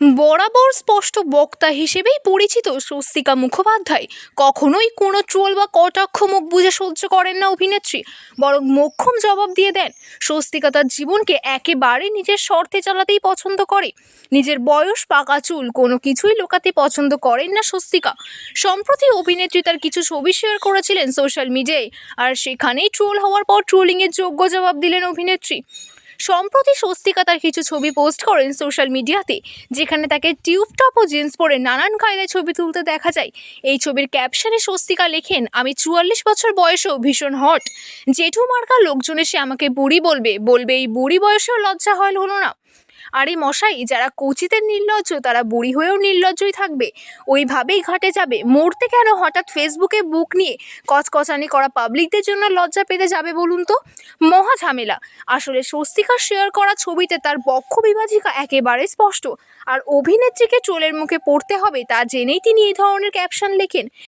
বরাবর স্পষ্ট বক্তা হিসেবেই পরিচিত স্বস্তিকা মুখোপাধ্যায়। কখনোই কোনো ট্রোল বা কটাক্ষ মুখ বুঝে সহ্য করেন না অভিনেত্রী, বরং মোক্ষম জবাব দিয়ে দেন। স্বস্তিকা তার জীবনকে একেবারে নিজের শর্তে চালাতেই পছন্দ করে। নিজের বয়স, পাকা চুল, কোনো কিছুই লোকাতে পছন্দ করেন না স্বস্তিকা। সম্প্রতি অভিনেত্রী তার কিছু ছবি শেয়ার করেছিলেন সোশ্যাল মিডিয়ায়, আর সেখানেই ট্রোল হওয়ার পর ট্রোলিংয়ের যোগ্য জবাব দিলেন অভিনেত্রী। সম্প্রতি স্বস্তিকা তার কিছু ছবি পোস্ট করেন সোশ্যাল মিডিয়াতে, যেখানে তাকে টিউব টপ ও জিন্স পরে নানান কায়দায় ছবি তুলতে দেখা যায়। এই ছবির ক্যাপশনে স্বস্তিকা লেখেন, আমি চুয়াল্লিশ বছর বয়সেও ভীষণ হট। জেঠু মার্কা লোকজন এসে আমাকে বুড়ি বলবে। বলবে, এই বুড়ি বয়সেও লজ্জা হয় হলো না। আরে মশাই, যারা কচিতে নির্লজ্জ, তারা বুড়ি হয়েও নির্লজ্জই থাকবে। ওইভাবেই ঘাটে যাবে। মরতে কেন হঠাৎ ফেসবুকে বুক নিয়ে কচকচানি করা পাবলিকদের জন্য লজ্জা পেতে যাবে বলুন তো? মহা ঝামেলা। আসলে স্বস্তিকা শেয়ার করা ছবিতে তার বক্ষ বিভাজিকা একেবারে স্পষ্ট। আর অভিনেত্রীকে চোলের মুখে পড়তে হবে তা জেনেই তিনি এই ধরনের ক্যাপশন লেখেন।